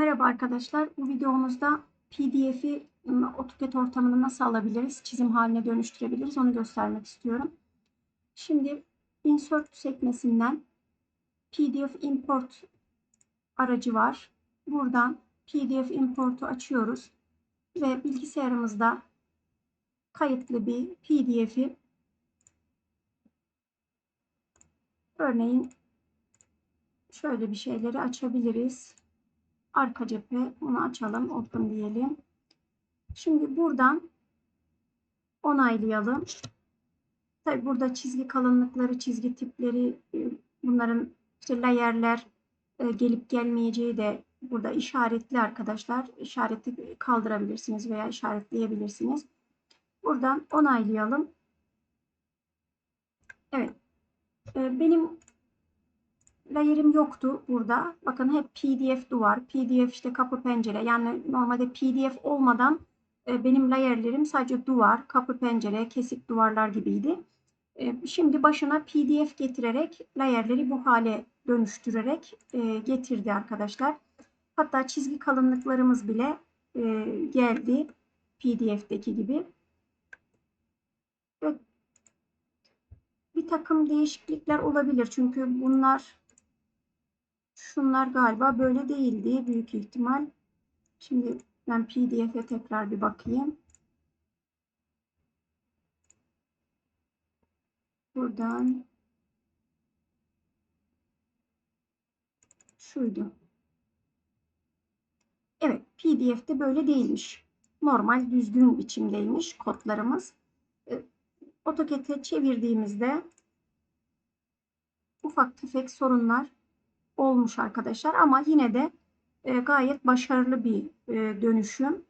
Merhaba arkadaşlar. Bu videomuzda PDF'i ım, AutoCAD ortamına nasıl alabiliriz, çizim haline dönüştürebiliriz onu göstermek istiyorum. Şimdi Insert sekmesinden PDF Import aracı var. Buradan PDF Import'u açıyoruz ve bilgisayarımızda kayıtlı bir PDF'i örneğin şöyle bir şeyleri açabiliriz arka cephe bunu açalım open diyelim. Şimdi buradan onaylayalım. Tabi burada çizgi kalınlıkları, çizgi tipleri, e, bunların işte layer'ler e, gelip gelmeyeceği de burada işaretli arkadaşlar. İşareti kaldırabilirsiniz veya işaretleyebilirsiniz. Buradan onaylayalım. Evet. E, benim layer'im yoktu burada. Bakın hep PDF duvar, PDF işte kapı pencere. Yani normalde PDF olmadan e, benim layer'lerim sadece duvar, kapı pencere, kesik duvarlar gibiydi. E, şimdi başına PDF getirerek layer'leri bu hale dönüştürerek e, getirdi arkadaşlar. Hatta çizgi kalınlıklarımız bile geldi PDF'deki gibi. Ve bir takım değişiklikler olabilir. Çünkü bunlar Şunlar galiba böyle değildi büyük ihtimal. Şimdi ben PDF'e tekrar bir bakayım. Buradan şuydu. Evet, PDF'de böyle değilmiş. Normal düzgün biçimdeymiş kodlarımız. E, AutoCAD'e çevirdiğimizde ufak tefek sorunlar olmuş arkadaşlar. Ama yine de e, gayet başarılı bir e, dönüşüm.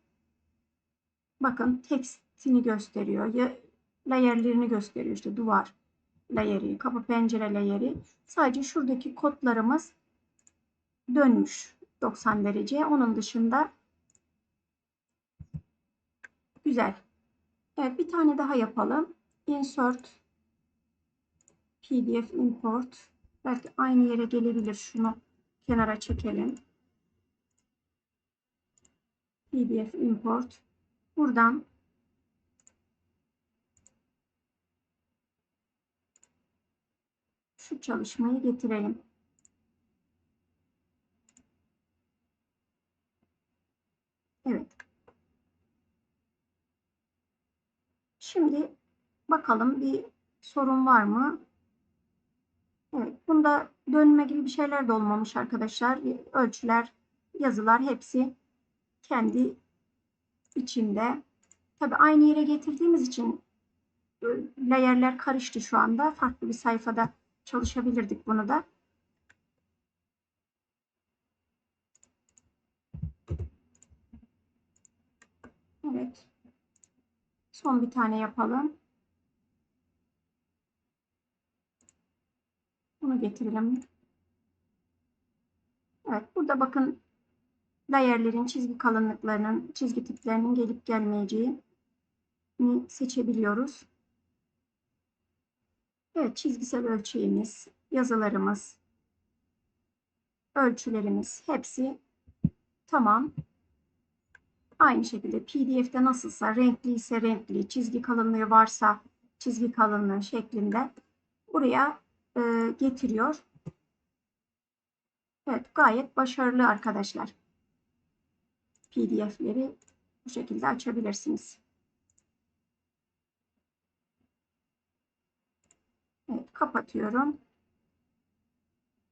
Bakın tekstini gösteriyor. Ya, layerlerini gösteriyor. İşte duvar layeri, kapı pencere layeri. Sadece şuradaki kodlarımız dönmüş 90 derece. Onun dışında güzel. Evet bir tane daha yapalım. Insert PDF import Belki aynı yere gelebilir. Şunu kenara çekelim. PDF import. Buradan şu çalışmayı getirelim. Evet. Şimdi bakalım bir sorun var mı? Evet, bunda dönme gibi bir şeyler de olmamış arkadaşlar. Ölçüler, yazılar hepsi kendi içinde. Tabi aynı yere getirdiğimiz için e, layerler karıştı şu anda. Farklı bir sayfada çalışabilirdik bunu da. Evet. Son bir tane yapalım. Getirelim. Evet burada bakın layerlerin çizgi kalınlıklarının, çizgi tiplerinin gelip gelmeyeceğini seçebiliyoruz. Evet çizgisel ölçeğimiz, yazılarımız, ölçülerimiz hepsi tamam. Aynı şekilde PDF'de nasılsa renkli ise renkli, çizgi kalınlığı varsa çizgi kalınlığı şeklinde buraya e, getiriyor. Evet gayet başarılı arkadaşlar. PDF'leri bu şekilde açabilirsiniz. Evet kapatıyorum.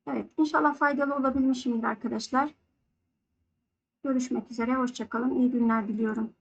Evet inşallah faydalı olabilmişimdir arkadaşlar. Görüşmek üzere. Hoşçakalın. İyi günler diliyorum.